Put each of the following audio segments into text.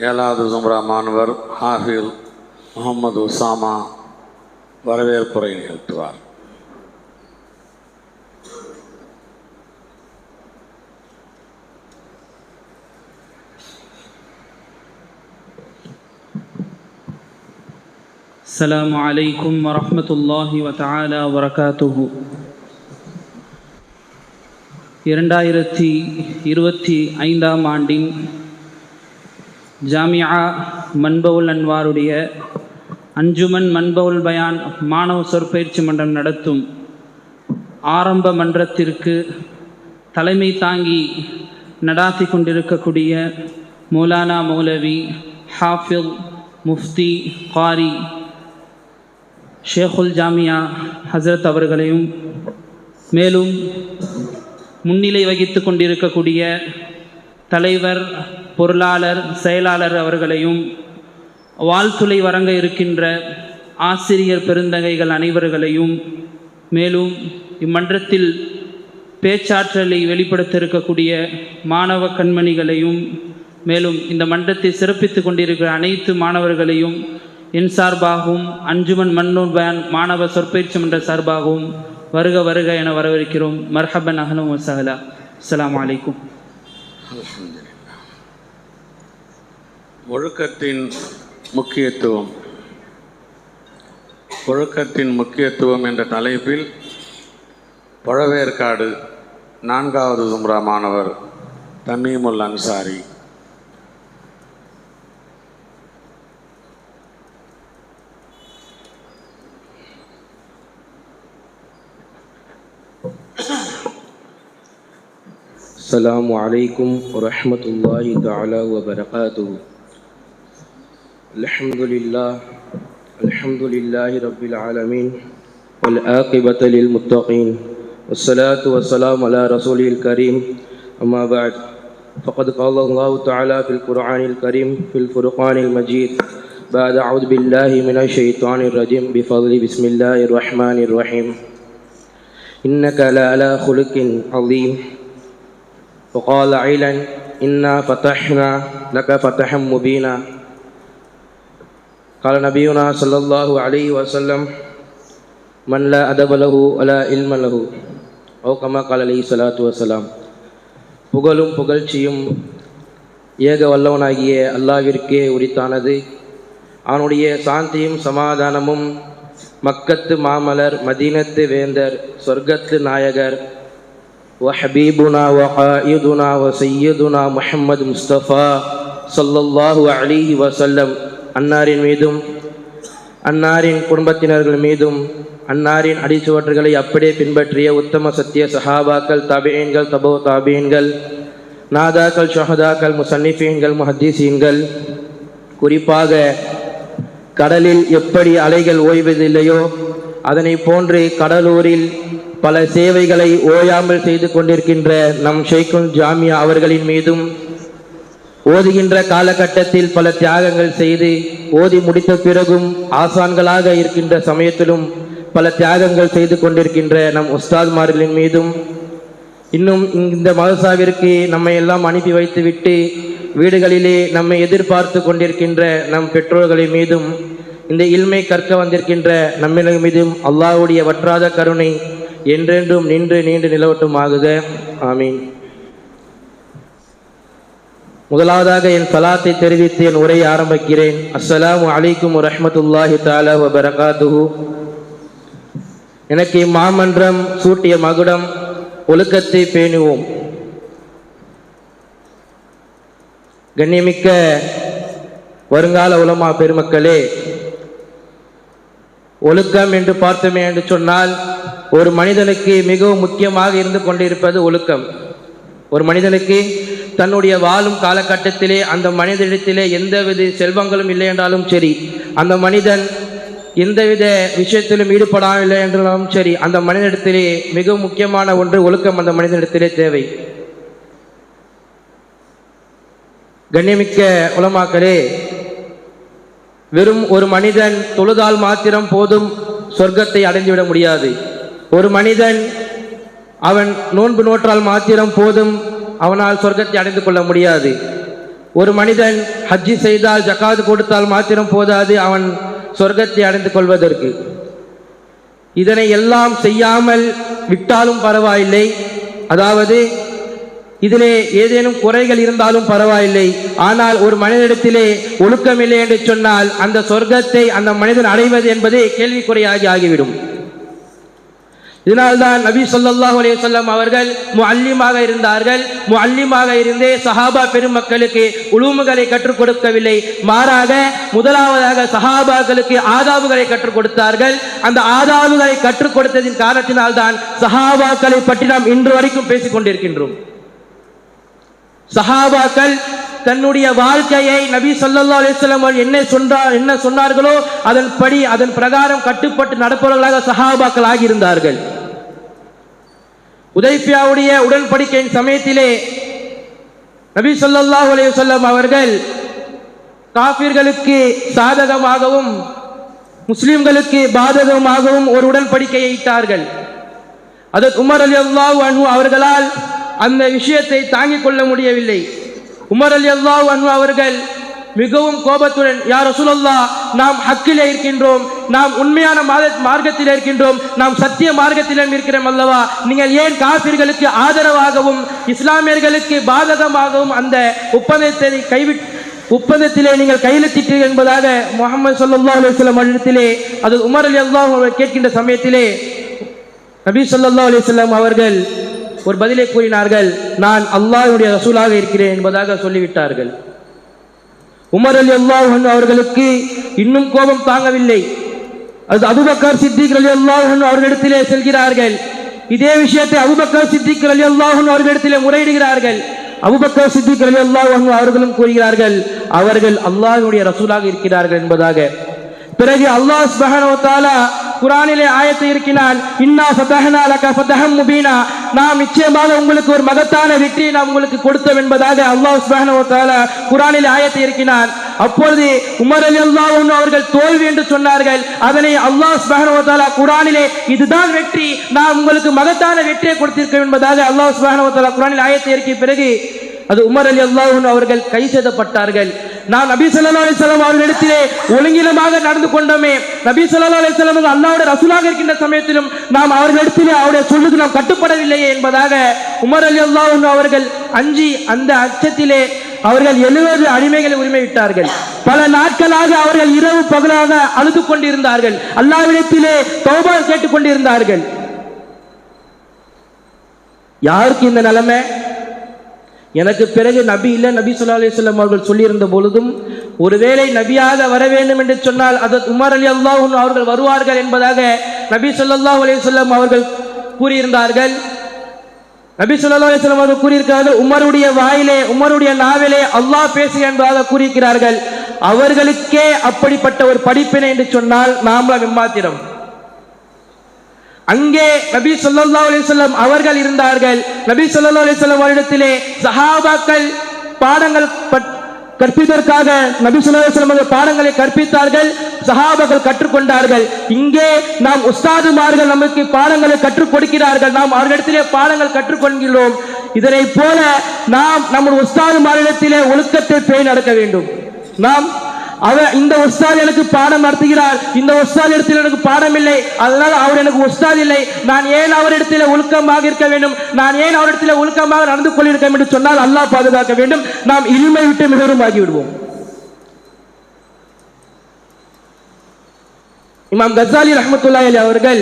ஏழாவது ஜும்ரா மாணவர் ஹாஃபில் முகமது உசாமா வரவேற்புரை நிகழ்த்துவார் السلام عليكم ورحمة الله وتعالى وبركاته இரண்டாயிரத்தி இருபத்தி ஐந்தாம் ஆண்டின் ஜாமியா மன்பவுல் அன்வாருடைய அஞ்சுமன் மன்பவுல் பயான் மாணவ சொற்பயிற்சி மன்றம் நடத்தும் ஆரம்ப மன்றத்திற்கு தலைமை தாங்கி நடாத்தி கொண்டிருக்கக்கூடிய மௌலானா மௌலவி ஹாஃபில் முஃப்தி காரி ஷேகுல் ஜாமியா ஹசரத் அவர்களையும் மேலும் முன்னிலை வகித்து கொண்டிருக்கக்கூடிய தலைவர் பொருளாளர் செயலாளர் அவர்களையும் வாழ்த்துளை வழங்க இருக்கின்ற ஆசிரியர் பெருந்தகைகள் அனைவர்களையும் மேலும் இம்மன்றத்தில் பேச்சாற்றலை வெளிப்படுத்த இருக்கக்கூடிய மாணவ கண்மணிகளையும் மேலும் இந்த மன்றத்தை சிறப்பித்து கொண்டிருக்கிற அனைத்து மாணவர்களையும் என் சார்பாகவும் அஞ்சுமன் மன்னூர் பேன் மாணவ சொற்பயிற்சி மன்ற சார்பாகவும் வருக வருக என வரவேற்கிறோம். மர்ஹபன் அஹலும் வசஹலா அஸ்ஸலாமு அலைக்கும். ஒழுக்கத்தின் முக்கியத்துவம் ஒழுக்கத்தின் முக்கியத்துவம் என்ற தலைப்பில் பழவேற்காடு நான்காவது ஜும்ரா மாணவர் தமீமுல் அன்சாரி السلام عليكم ورحمة الله تعالى وبركاته الحمد لله الحمد لله رب العالمين والعاقبة للمتقين والصلاة والسلام على رسوله الكريم أما بعد فقد قال الله تعالى في القرآن الكريم في الفرقان المجيد بعد أعوذ بالله من الشيطان الرجيم بفضل بسم الله الرحمن الرحيم. إنك لعلى خلق عظيم. وقال عيلا إنا فتحنا لك فتحا مبينا. قال نبينا صلى الله عليه وسلم من لا أدب له ولا علم له أو كما قال عليه الصلاة والسلام புகழும் புகழ்ச்சியும் ஏக வல்லவனாகிய அல்லாவிற்கே உரித்தானது அவனுடைய சாந்தியும் சமாதானமும் மக்கத்து மாமலர் மதீனத்து வேந்தர் சொர்க்கத்து நாயகர் وحبيبنا وقائدنا وسيدنا محمد முஸ்தபா ஸல்லல்லாஹு அலைஹி வஸல்லம் அன்னாரின் மீதும் அன்னாரின் குடும்பத்தினர்கள் மீதும் அன்னாரின் அடிச்சுவற்றுகளை அப்படியே பின்பற்றிய உத்தம சத்திய சஹாபாக்கள் தபியன்கள் தபோ தாபியன்கள் நாதாக்கள் ஷஹதாக்கள் முசன்னிஃபீன்கள் முஹத்தீசீன்கள். குறிப்பாக கடலில் எப்படி அலைகள் ஓய்வதில்லையோ அதனை போன்று கடலூரில் பல சேவைகளை ஓயாமல் செய்து கொண்டிருக்கின்ற நம் ஷேக்குல் ஜாமியா அவர்களின் மீதும் ஓதுகின்ற காலகட்டத்தில் பல தியாகங்கள் செய்து ஓதி முடித்த பிறகும் ஆசான்களாக இருக்கின்ற சமயத்திலும் பல தியாகங்கள் செய்து கொண்டிருக்கின்ற நம் உஸ்தாத்மார்களின் மீதும் இன்னும் இந்த மதசாவிற்கு நம்மை எல்லாம் அனுப்பி வைத்துவிட்டு வீடுகளிலே நம்மை எதிர்பார்த்து கொண்டிருக்கின்ற நம் பெற்றோர்களின் மீதும் இந்த இல்மை கற்க வந்திருக்கின்ற நம்மின் மீதும் அல்லாவுடைய வற்றாத கருணை என்றென்றும் நின்று நீண்டு நிலவட்டும் ஆகுக ஆமீன். முதலாவதாக என் சலாத்தை தெரிவித்து என் உரையை ஆரம்பிக்கிறேன். அஸ்ஸலாம் அலைக்கும் ரஹமத்துல்லாஹி தாலா வ எனக்கு இம்மாமன்றம் சூட்டிய மகுடம் ஒழுக்கத்தை பேணுவோம். கண்ணியமிக்க வருங்கால உலமா பெருமக்களே ஒழுக்கம் என்று பார்த்தோமே என்று சொன்னால் ஒரு மனிதனுக்கு மிகவும் முக்கியமாக இருந்து கொண்டிருப்பது ஒழுக்கம். ஒரு மனிதனுக்கு தன்னுடைய வாழும் காலகட்டத்திலே அந்த மனிதனிடத்திலே எந்தவித செல்வங்களும் இல்லை என்றாலும் சரி அந்த மனிதன் எந்தவித விஷயத்திலும் ஈடுபடவில்லை என்றாலும் சரி அந்த மனிதனிடத்திலே மிகவும் முக்கியமான ஒன்று ஒழுக்கம் அந்த மனிதனிடத்திலே தேவை. கண்ணியமிக்க உலமாக்களே வெறும் ஒரு மனிதன் தொழுதால் மாத்திரம் போதும் சொர்க்கத்தை அடைந்துவிட முடியாது. ஒரு மனிதன் அவன் நோன்பு நோற்றால் மாத்திரம் போதும் அவனால் சொர்க்கத்தை அடைந்து கொள்ள முடியாது. ஒரு மனிதன் ஹஜ்ஜி செய்தால் ஜக்காது கொடுத்தால் மாத்திரம் போதாது அவன் சொர்க்கத்தை அடைந்து கொள்வதற்கு. இதனை எல்லாம் செய்யாமல் விட்டாலும் பரவாயில்லை. அதாவது இதிலே ஏதேனும் குறைகள் இருந்தாலும் பரவாயில்லை. ஆனால் ஒரு மனிதனிடத்திலே ஒழுக்கமில்லை என்று சொன்னால் அந்த சொர்க்கத்தை அந்த மனிதன் அடைவது என்பது கேள்விக்குறையாகி ஆகிவிடும். இதனால்தான் நபி ஸல்லல்லாஹு அலையம் அவர்கள் முல்லிமாக இருந்தார்கள். முல்லிமாக இருந்தே சஹாபா பெருமக்களுக்கு உலூமுகளை கற்றுக் கொடுக்கவில்லை. மாறாக முதலாவதாக சஹாபாக்களுக்கு ஆதாபுகளை கற்றுக் கொடுத்தார்கள். அந்த ஆதாபுகளை கற்றுக் கொடுத்ததின் காரணத்தினால்தான் சஹாபாக்களை பற்றி நாம் இன்று வரைக்கும் பேசிக் கொண்டிருக்கின்றோம். சஹாபாக்கள் தன்னுடைய வாழ்க்கையை நபி சொல்லா அலிஸ்லாம் என்ன சொன்னார் என்ன சொன்னார்களோ அதன்படி அதன் பிரகாரம் கட்டுப்பட்டு நடப்பவர்களாக சஹாபாக்கள் ஆகியிருந்தார்கள். உதைபியாவுடைய உடன்படிக்கையின் சமயத்திலே நபி சொல்லாஹ் அலைய சொல்லம் அவர்கள் காபிர்களுக்கு சாதகமாகவும் முஸ்லிம்களுக்கு பாதகமாகவும் ஒரு உடன்படிக்கையை இட்டார்கள். அதற்கு உமர் அலி அல்லாஹ் அனு அவர்களால் அந்த விஷயத்தை தாங்கிக் கொள்ள முடியவில்லை. உமர் அலி அல்லாஹ் அனு அவர்கள் மிகவும் கோபத்துடன் யார் ரசூலல்லா நாம் ஹக்கிலே இருக்கின்றோம் நாம் உண்மையான மார்க்கத்தில் இருக்கின்றோம் நாம் சத்திய மார்க்கத்திலும் இருக்கிறோம் அல்லவா? நீங்கள் ஏன் காபிர்களுக்கு ஆதரவாகவும் இஸ்லாமியர்களுக்கு பாதகமாகவும் அந்த ஒப்பந்தத்தை கைவிட் ஒப்பந்தத்திலே நீங்கள் கையெழுத்திட்டீர்கள் என்பதாக முகமது சொல்லல்லா அலுவலம் வஸல்லம் இடத்திலே அது உமர் அலி அல்லாஹ் கேட்கின்ற சமயத்திலே நபி ஸல்லல்லாஹு அலுவலம் அவர்கள் ஒரு பதிலை கூறினார்கள் நான் அல்லாஹுடைய ரசூலாக இருக்கிறேன் என்பதாக சொல்லிவிட்டார்கள். உமர் அலி அல்லாஹன் அவர்களுக்கு இன்னும் கோபம் தாங்கவில்லை. அது அபுபக்கர் சித்திக் அலி அல்லாஹன் அவர்களிடத்திலே செல்கிறார்கள். இதே விஷயத்தை அபுபக்கர் சித்திக் அலி அல்லாஹன் அவர்களிடத்திலே முறையிடுகிறார்கள். அபுபக்கர் சித்திக் அலி அல்லாஹ் அவர்களும் கூறுகிறார்கள் அவர்கள் அல்லாஹனுடைய ரசூலாக இருக்கிறார்கள் என்பதாக. பிறகு அல்லாஹ் சுப்ஹானஹு குரானிலே ஆயத்தை இருக்கிறான் இன்னா ஃபதஹ்னா ஃபதஹம் முபீனா. நாம் நிச்சயமாக உங்களுக்கு ஒரு மகத்தான வெற்றியை நாம் உங்களுக்கு கொடுத்தோம் என்பதாக அல்லாஹ் சுப்ஹானஹு வ தஆலா ஆயத்தை இருக்கிறான் அப்பொழுது உமர் அலி அன்ஹு அவர்கள் தோல்வி என்று சொன்னார்கள். அதனை அல்லாஹ் சுப்ஹானஹு குரானிலே இதுதான் வெற்றி நாம் உங்களுக்கு மகத்தான வெற்றியை கொடுத்திருக்கேன் என்பதாக அல்லாஹ் சுப்ஹானஹு குரானில் ஆயத்தை இருக்கிய பிறகு அது உமர் அலி அல்லாஹ் அவர்கள் கை செய்தப்பட்டார்கள் நான் நபி சொல்லா அலிஸ்லாம் வஸல்லம் அவர்களிடத்திலே ஒழுங்கிலமாக நடந்து கொண்டோமே. நபி சொல்லா அலிஸ்லாம் அல்லாவுடைய ரசூலாக இருக்கின்ற சமயத்திலும் நாம் அவர்களிடத்திலே அவருடைய சொல்லுக்கு நாம் கட்டுப்படவில்லையே என்பதாக உமர் அலி அல்லா அவர்கள் அஞ்சி அந்த அச்சத்திலே அவர்கள் எழுபது அடிமைகளை உரிமை விட்டார்கள் பல நாட்களாக அவர்கள் இரவு பகலாக அழுது கொண்டிருந்தார்கள். அல்லாவிடத்திலே தௌபா கேட்டுக் கொண்டிருந்தார்கள். யாருக்கு இந்த நிலைமை? எனக்கு பிறகு நபி இல்லை நபி சொல்லா அலிஸ்லாம் அவர்கள் சொல்லியிருந்த பொழுதும் ஒருவேளை நபியாக வர வேண்டும் என்று சொன்னால் அது உமர் அலி அல்லாஹ் அவர்கள் வருவார்கள் என்பதாக நபி ஸல்லல்லாஹு அலைஹி அவர்கள் கூறியிருந்தார்கள். நபி சொல்லா அலைஹி அவர்கள் கூறியிருக்கிறார்கள் உமருடைய வாயிலே உமருடைய நாவிலே அல்லாஹ் பேசு என்பதாக கூறியிருக்கிறார்கள். அவர்களுக்கே அப்படிப்பட்ட ஒரு படிப்பினை என்று சொன்னால் நாமளும் எம்மாத்திரம். அங்கே நபி சொல்லா அலைஹி வஸல்லம் அவர்கள் இருந்தார்கள். நபி சொல்லா அலைஹி வஸல்லம் அவரிடத்திலே சஹாபாக்கள் பாடங்கள் கற்பிப்பதற்காக நபி ஸல்லல்லாஹு பாடங்களை கற்பித்தார்கள். சஹாபாக்கள் கற்றுக்கொண்டார்கள். இங்கே நாம் உஸ்தாதுமார்கள் நமக்கு பாடங்களை கற்றுக் கொடுக்கிறார்கள். நாம் அவர்களிடத்திலே பாடங்கள் கற்றுக்கொள்கிறோம். இதனை போல நாம் நம்முடைய உஸ்தாதுமாரிடத்திலே ஒழுக்கத்தை பேணி நடக்க வேண்டும். நாம் அவர் இந்த உஸ்தாத் எனக்கு பாடம் நடத்துகிறார் இந்த உஸ்தாத் இடத்தில் எனக்கு பாடம் இல்லை. அதனால் அவர் எனக்கு உஸ்தாத் இல்லை. நான் ஏன் அவரிடத்தில் ஒழுக்கமாக இருக்க வேண்டும்? நான் ஏன் அவரிடத்தில் ஒழுக்கமாக நடந்து கொண்டிருக்க வேண்டும்? சொன்னால் அல்லாஹ் பாதுகாக்க வேண்டும். நாம் இல்மை விட்டு மிகவும் ஆகிவிடுவோம் இமாம் கசாலி ரஹமத்துல்லா அலி அவர்கள்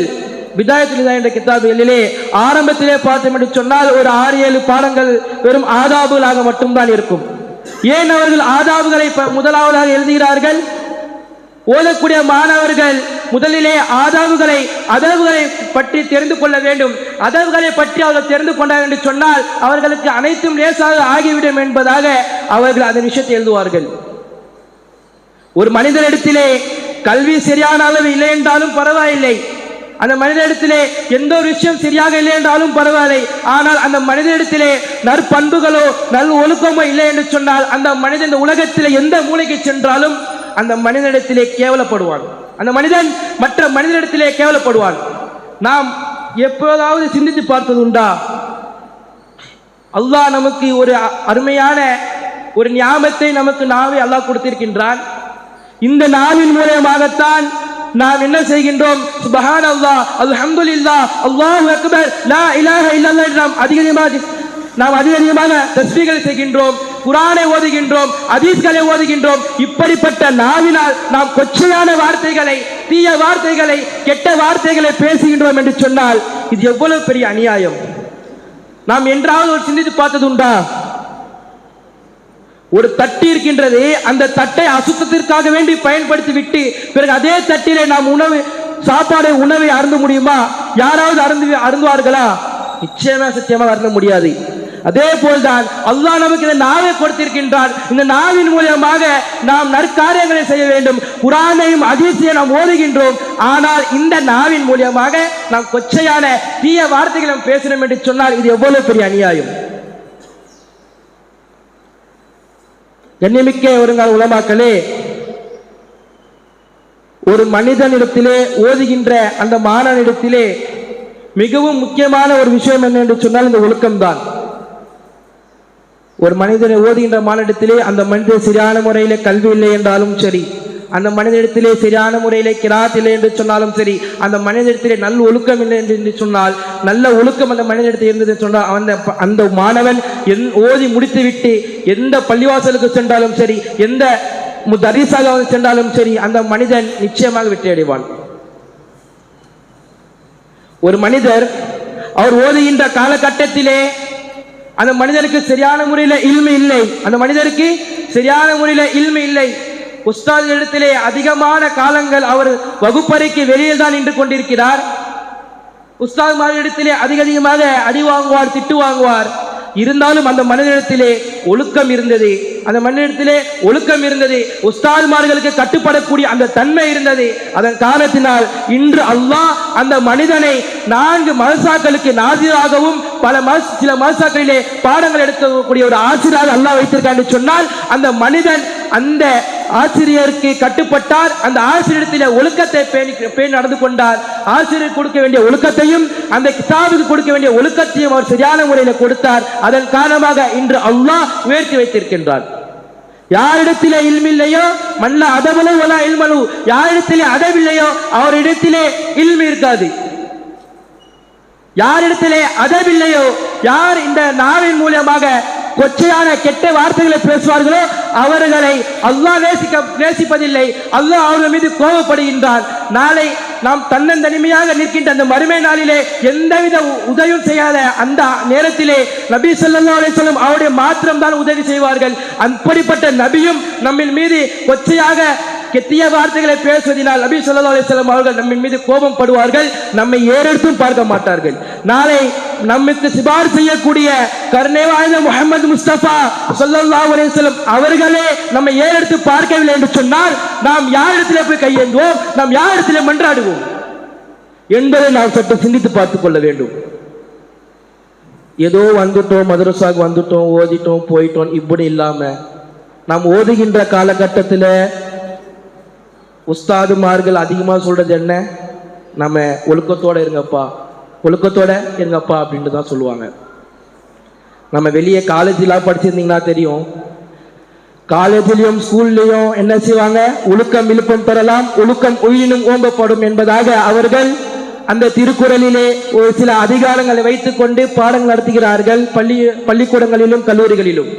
விதாயத்தில் என்ற கிதாபுகளிலே ஆரம்பத்திலே பார்த்தோம் என்று சொன்னால் ஒரு ஆறு ஏழு பாடங்கள் வெறும் ஆதாபுகளாக மட்டும்தான் இருக்கும். ஏன் அவர்கள் ஆதாபுகளை ப- முதலாவதாக எழுதுகிறார்கள்? ஓதக்கூடிய மாணவர்கள் முதலிலே ஆதாவுகளை அதவுகளை பற்றி தெரிந்து கொள்ள வேண்டும். அதவுகளை பற்றி அவர்கள் தெரிந்து கொண்டார் என்று சொன்னால் அவர்களுக்கு அனைத்தும் லேசாக ஆகிவிடும் என்பதாக அவர்கள் அந்த விஷயத்தை எழுதுவார்கள். ஒரு மனிதனிடத்திலே கல்வி சரியான அளவு இல்லை என்றாலும் பரவாயில்லை. அந்த மனிதனிடத்திலே எந்த ஒரு விஷயம் சரியாக இல்லை என்றாலும் பரவாயில்லை. ஆனால் அந்த மனிதனிடத்திலே நற்பண்புகளோ நல் ஒழுக்கமோ இல்லை என்று சொன்னால் அந்த மனிதன் இந்த உலகத்திலே எந்த மூலைக்கு சென்றாலும் அந்த மனிதனிடத்திலே கேவலப்படுவான். அந்த மனிதன் மற்ற மனிதனிடத்திலே கேவலப்படுவான். நாம் எப்போதாவது சிந்தித்து பார்த்தது உண்டா? அல்லாஹ் நமக்கு ஒரு அ- அருமையான ஒரு ஞாபகத்தை நமக்கு நாவே அல்லாஹ் கொடுத்திருக்கின்றான். இந்த நாவின் மூலமாகத்தான் நாம் என்ன செய்கின்றோம்? சுபஹான் அல்லாஹ் அல்ஹம்துலில்லாஹ் அல்லாஹு அக்பர் லா இலாஹ இல்லல்லாஹ் நாம் அதிகமாக நாம் அதிக அதிகமாக தஸ்பீகளை செய்கின்றோம் குரானை ஓதுகின்றோம் அதீஸ்களை ஓதுகின்றோம். இப்படிப்பட்ட நாவினால் நாம் கொச்சையான வார்த்தைகளை தீய வார்த்தைகளை கெட்ட வார்த்தைகளை பேசுகின்றோம் என்று சொன்னால் இது எவ்வளவு பெரிய அநியாயம்? நாம் என்றாவது ஒரு சிந்தித்து பார்த்தது உண்டா? ஒரு தட்டு இருக்கின்றது அந்த தட்டை அசுத்தத்திற்காக வேண்டி பயன்படுத்தி விட்டு பிறகு அதே தட்டிலே நாம் உணவு சாப்பாடு உணவை அருந்த முடியுமா? யாராவது அருந்து அருந்துவார்களா? நிச்சயமா சத்தியமாக அருந்த முடியாது. அதே போல்தான் அல்லாஹ் நமக்கு இந்த நாவை கொடுத்திருக்கின்றான். இந்த நாவின் மூலியமாக நாம் நற்காரியங்களை செய்ய வேண்டும். குரானையும் அதிசயம் நாம் ஓதுகின்றோம். ஆனால் இந்த நாவின் மூலியமாக நாம் கொச்சையான தீய வார்த்தைகளை பேசணும் என்று சொன்னால் இது எவ்வளவு பெரிய அநியாயம். கண்ணியமிக்க ஒருங்கால் உலமாக்களே ஒரு மனிதனிடத்திலே ஓதுகின்ற அந்த மாணவனிடத்திலே மிகவும் முக்கியமான ஒரு விஷயம் என்ன என்று சொன்னால் இந்த ஒழுக்கம்தான். ஒரு மனிதனை ஓதுகின்ற மாநிலத்திலே அந்த மனிதன் சரியான முறையிலே கல்வி இல்லை என்றாலும் சரி அந்த மனிதனிடத்திலே சரியான முறையிலே கிராத் இல்லை என்று சொன்னாலும் சரி அந்த மனிதனிடத்திலே நல்ல ஒழுக்கம் இல்லை என்று என்று சொன்னால் நல்ல ஒழுக்கம் அந்த மனிதனிடத்தில் இருந்தது சொன்னால் அந்த அந்த மாணவன் என் ஓதி முடித்துவிட்டு எந்த பள்ளிவாசலுக்கு சென்றாலும் சரி எந்த தரிசாக சென்றாலும் சரி அந்த மனிதன் நிச்சயமாக வெற்றி அடைவான். ஒரு மனிதர் அவர் ஓதுகின்ற காலகட்டத்திலே அந்த மனிதனுக்கு சரியான முறையில் இல்மை இல்லை. அந்த மனிதருக்கு சரியான முறையில் இல்மை இல்லை. உஸ்தாத் இடத்திலே அதிகமான காலங்கள் அவர் வகுப்பறைக்கு வெளியில் தான் நின்று கொண்டிருக்கிறார். உஸ்தாத் இடத்திலே அதிக அதிகமாக அடி வாங்குவார் திட்டு வாங்குவார். இருந்தாலும் அந்த மனிதனிடத்திலே ஒழுக்கம் இருந்தது. அந்த மனிதனிடத்திலே ஒழுக்கம் இருந்தது. உஸ்தாதுமார்களுக்கு கட்டுப்படக்கூடிய அந்த தன்மை இருந்தது. அதன் காரணத்தினால் இன்று அல்லாஹ் அந்த மனிதனை நான்கு மனசாக்களுக்கு நாசிராகவும் பல மஸ் சில மனசாக்களிலே பாடங்கள் எடுக்கக்கூடிய ஒரு ஆசிரியராக அல்லாஹ் வைத்திருக்கான்னு சொன்னால் அந்த மனிதன் அந்த ஆசிரியருக்கு கட்டுப்பட்டார். அந்த ஆசிரியத்தில் ஒழுக்கத்தை பேணி பேணி நடந்து கொண்டார். ஆசிரியர் கொடுக்க வேண்டிய ஒழுக்கத்தையும் அந்த கிதாபுக்கு கொடுக்க வேண்டிய ஒழுக்கத்தையும் அவர் சரியான முறையில் கொடுத்தார். அதன் காரணமாக இன்று அல்லாஹ் உயர்த்தி வைத்திருக்கின்றார். யாரிடத்திலே இல்மில்லையோ மல்ல அதவலு ஒலா இல்மலு யாரிடத்திலே அதவில்லையோ அவரிடத்திலே இல்மி இருக்காது. யாரிடத்திலே அதவில்லையோ யார் இந்த நாவின் மூலமாக கொச்சையான கெட்ட வார்த்தைகளை பேசுவார்களோ அவர்களை அல்லாஹ் நேசிக்க நேசிப்பதில்லை. அல்லாஹ் அவர்கள் மீது கோபப்படுகின்றார். நாளை நாம் தன்னந்தனிமையாக நிற்கின்ற அந்த மறுமை நாளிலே எந்தவித உதவியும் செய்யாத அந்த நேரத்திலே நபி ஸல்லல்லாஹு அலைஹி சொல்லும் அவருடைய மாத்திரம்தான் உதவி செய்வார்கள். அப்படிப்பட்ட நபியும் நம்மின் மீது கொச்சையாக கெட்டிய வார்த்தைகளை பேசுவதனால் நபி சொல்லா அலைஹி அவர்கள் நம்மின் மீது கோபம் படுவார்கள் நம்மை ஏறெடுத்தும் பார்க்க மாட்டார்கள். நாளை நமக்கு சிபார் செய்யக்கூடிய கருணை வாய்ந்த முகமது முஸ்தபா சொல்லல்லா அலைஹி அவர்களே நம்மை ஏறெடுத்து பார்க்கவில்லை என்று சொன்னால் நாம் யாரிடத்திலே போய் கையேந்துவோம்? நாம் யாரிடத்திலே மன்றாடுவோம்? என்பதை நாம் சற்று சிந்தித்து பார்த்துக் கொள்ள வேண்டும். ஏதோ வந்துட்டோம் மதரசாக்கு வந்துட்டோம் ஓதிட்டோம் போயிட்டோம் இப்படி இல்லாம நாம் ஓதுகின்ற காலகட்டத்தில் உஸ்தாதுமார்கள் அதிகமாக சொல்கிறது என்ன? நம்ம ஒழுக்கத்தோட இருங்கப்பா. ஒழுக்கத்தோட இருங்கப்பா அப்படின்ட்டு தான் சொல்லுவாங்க. நம்ம வெளியே காலேஜிலாம் படிச்சிருந்தீங்கன்னா தெரியும். காலேஜிலையும் ஸ்கூல்லையும் என்ன செய்வாங்க? ஒழுக்கம் விழுப்பம் பெறலாம். ஒழுக்கம் உயிரினும் ஓம்பப்படும் என்பதாக அவர்கள் அந்த திருக்குறளிலே ஒரு சில அதிகாரங்களை வைத்துக்கொண்டு பாடங்கள் நடத்துகிறார்கள் பள்ளி பள்ளிக்கூடங்களிலும் கல்லூரிகளிலும்.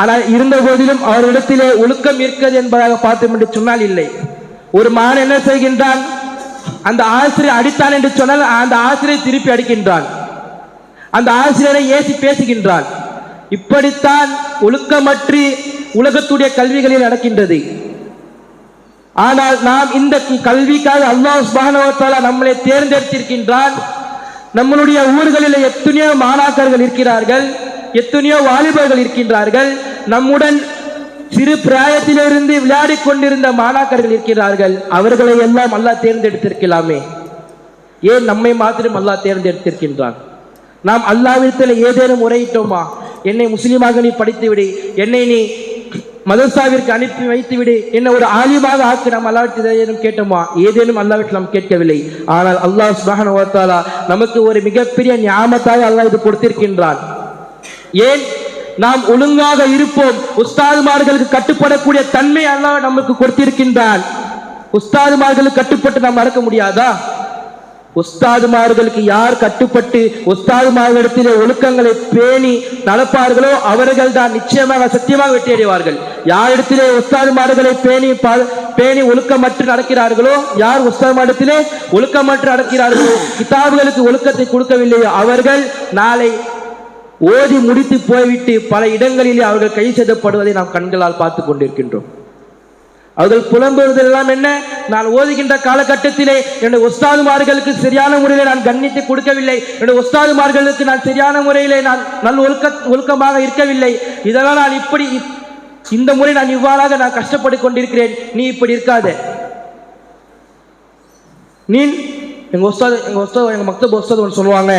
ஆனால் இருந்த போதிலும் அவரிடத்திலே ஒழுக்கம் இருக்கிறது என்பதாக பார்த்தோம் என்று சொன்னால் இல்லை. ஒரு மான் என்ன செய்கின்றான்? அந்த ஆசிரியர் அடித்தான் என்று சொன்னால் அந்த ஆசிரியர் திருப்பி அடிக்கின்றான். அந்த ஆசிரியரை ஏசி பேசுகின்றான். இப்படித்தான் ஒழுக்கமற்றி உலகத்துடைய கல்விகளில் நடக்கின்றது. ஆனால் நாம் இந்த கல்விக்காக அல்லாஹ் சுப்ஹானஹு நம்மளை தேர்ந்தெடுத்திருக்கின்றான். நம்மளுடைய ஊர்களில் எத்தனையோ மாணாக்கர்கள் இருக்கிறார்கள். எத்தனையோ வாலிபர்கள் இருக்கின்றார்கள். நம்முடன் சிறு பிராயத்திலிருந்து விளையாடி கொண்டிருந்த மாணாக்கர்கள் இருக்கிறார்கள். அவர்களை எல்லாம் அல்லாஹ் தேர்ந்தெடுத்திருக்கலாமே. ஏன் நம்மை மாத்திரம் அல்லாஹ் தேர்ந்தெடுத்திருக்கின்றான்? நாம் அல்லாவிடத்தில் ஏதேனும் முறையிட்டோமா என்னை முஸ்லீமாக நீ படித்துவிடு. என்னை நீ மதரசாவிற்கு அனுப்பி வைத்துவிடு. என்ன என்னை ஒரு ஆலிமாக ஆக்கு. நாம் அல்லாவிட்டு ஏதேனும் கேட்டோமா? ஏதேனும் அல்லாவிட்டு நாம் கேட்கவில்லை. ஆனால் அல்லாஹ் சுப்ஹானஹு வ நமக்கு ஒரு மிகப்பெரிய ஞாபகத்தாக அல்லாஹ் இது கொடுத்திருக்கின்றான். ஏன்? நாம் ஒழுங்காக இருப்போம். உஸ்தாதுமார்களுக்கு கட்டுப்படக்கூடிய தன்மை அல்லாஹ் நமக்கு கொடுத்திருக்கின்றான். உஸ்தாதுமார்களுக்கு கட்டுப்பட்டு நாம் மறக்க முடியாதா? உஸ்தாதுமார்களுக்கு யார் கட்டுப்பட்டு உஸ்தாதுமார்களிடத்திலே ஒழுக்கங்களை பேணி நடப்பார்களோ அவர்கள் தான் நிச்சயமாக சத்தியமாக வெற்றியடைவார்கள் யாரிடத்திலே உஸ்தாதுமார்களை பேணி பேணி ஒழுக்கமற்று நடக்கிறார்களோ யார் உஸ்தாதுமாரிடத்திலே ஒழுக்கமற்று நடக்கிறார்களோ கிதாபுகளுக்கு ஒழுக்கத்தை கொடுக்கவில்லையோ அவர்கள் நாளை ஓதி முடித்து போய்விட்டு பல இடங்களிலே அவர்கள் கை செய்தப்படுவதை நாம் கண்களால் பார்த்து கொண்டிருக்கின்றோம். அவர்கள் புலம்புவது எல்லாம் என்ன? நான் ஓதுகின்ற காலகட்டத்திலே என்னுடைய ஒஸ்தாதுமார்களுக்கு சரியான முறையிலே நான் கண்ணித்து கொடுக்கவில்லை. என்னுடைய ஒஸ்தாதுமார்களுக்கு நான் சரியான முறையிலே நான் நல் ஒழுக்க ஒழுக்கமாக இருக்கவில்லை. இதெல்லாம் நான் இப்படி இந்த முறை நான் இவ்வாறாக நான் கஷ்டப்பட்டு கொண்டிருக்கிறேன். நீ இப்படி இருக்காத. நீ எங்க ஒஸ்தாது எங்க ஒஸ்தாது எங்க மக்தப் ஒஸ்தாது ஒன்று சொல்லுவாங்க.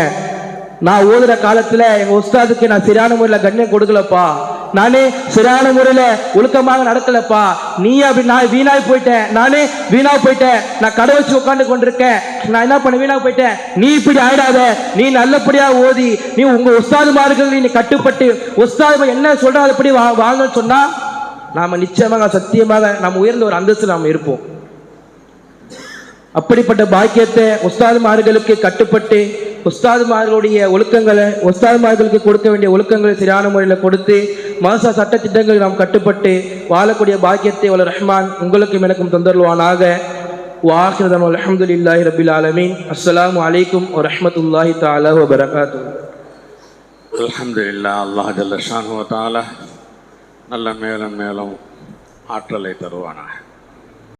நான் ஓதுற காலத்துல எங்க உஸ்தாதுக்கு நான் சரியான முறையில கண்ணியம் கொடுக்கலப்பா. நானே சரியான முறையில ஒழுக்கமாக நடக்கலப்பா. நீ அப்படி நான் வீணாய் போயிட்டேன். நானே வீணா போயிட்டேன். நான் கடை வச்சு உட்காந்து கொண்டிருக்கேன். நான் என்ன பண்ண வீணா போயிட்டேன். நீ இப்படி ஆயிடாத. நீ நல்லபடியா ஓதி நீ உங்க உஸ்தாதுமார்கள் நீ கட்டுப்பட்டு உஸ்தாது என்ன சொல்றா அதுபடி வா சொன்னா நாம நிச்சயமாக சத்தியமாக நம்ம உயர்ந்த ஒரு அந்தஸ்து நாம் இருப்போம். அப்படிப்பட்ட பாக்கியத்தை உஸ்தாதுமார்களுக்கு கட்டுப்பட்டு உஸ்தாதுமார்களுடைய ஒழுக்கங்களை உஸ்தாதுமார்களுக்கு கொடுக்க வேண்டிய ஒழுக்கங்களை சரியான முறையில் கொடுத்து மதசா சட்ட திட்டங்கள் நாம் கட்டுப்பட்டு வாழக்கூடிய பாக்கியத்தை வல்ல ரஹ்மான் உங்களுக்கும் எனக்கும் தந்தருவானாக வாஹிரதம் அலமதுல்லாஹி ரபில் ஆலமீன். அஸ்ஸலாமு அலைக்கும் வரஹ்மத்துல்லாஹி தஆலா வபரகாத்துஹு அல்ஹம்துலில்லாஹ் அல்லாஹ் ஜல்லஷான் தாலா நல்ல மேலும் மேலும் ஆற்றலை தருவானாக.